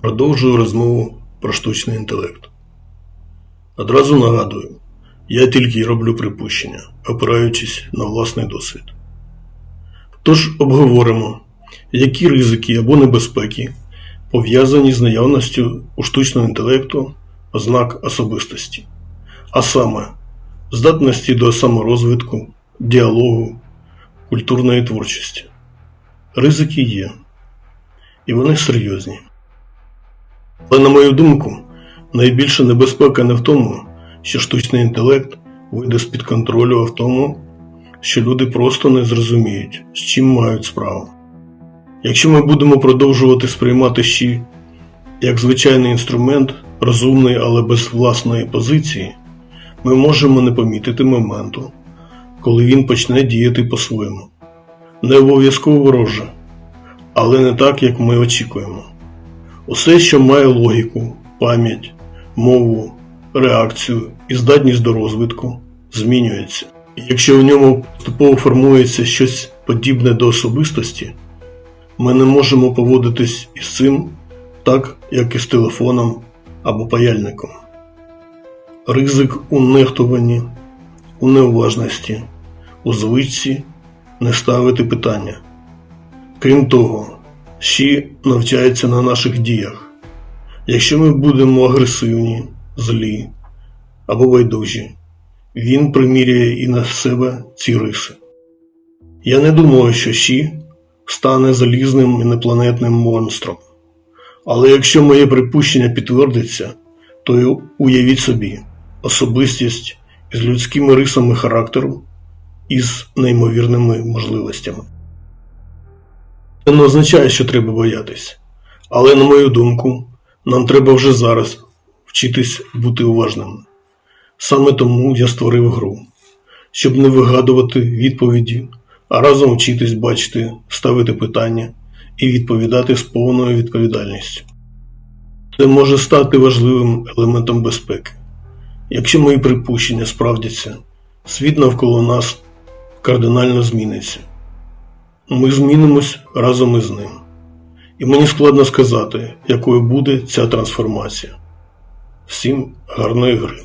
Продовжую розмову про штучний інтелект. Одразу нагадую, я тільки роблю припущення, опираючись на власний досвід. Тож обговоримо, які ризики або небезпеки пов'язані з наявністю у штучного інтелекту ознак особистості, а саме здатності до саморозвитку, діалогу, культурної творчості. Ризики є, і вони серйозні. Але, на мою думку, найбільша небезпека не в тому, що штучний інтелект вийде з-під контролю, а в тому, що люди просто не зрозуміють, з чим мають справу. Якщо ми будемо продовжувати сприймати щі як звичайний інструмент, розумний, але без власної позиції, ми можемо не помітити моменту, коли він почне діяти по-своєму. Не обов'язково вороже, але не так, як ми очікуємо. Усе, що має логіку, пам'ять, мову, реакцію і здатність до розвитку, змінюється. І якщо в ньому поступово формується щось подібне до особистості, ми не можемо поводитись із цим так, як і з телефоном або паяльником. Ризик у нехтуванні, у неуважності, у звичці не ставити питання. Крім того, Щі навчається на наших діях. Якщо ми будемо агресивні, злі або байдужі, він приміряє і на себе ці риси. Я не думаю, що Щі стане залізним інопланетним монстром. Але якщо моє припущення підтвердиться, то уявіть собі особистість із людськими рисами характеру і з неймовірними можливостями. Це не означає, що треба боятись. Але, на мою думку, нам треба вже зараз вчитись бути уважними. Саме тому я створив гру, щоб не вигадувати відповіді, а разом вчитись бачити, ставити питання і відповідати з повною відповідальністю. Це може стати важливим елементом безпеки. Якщо мої припущення справдяться, світ навколо нас кардинально зміниться. Ми змінимось разом із ним. І мені складно сказати, якою буде ця трансформація. Всім гарної гри!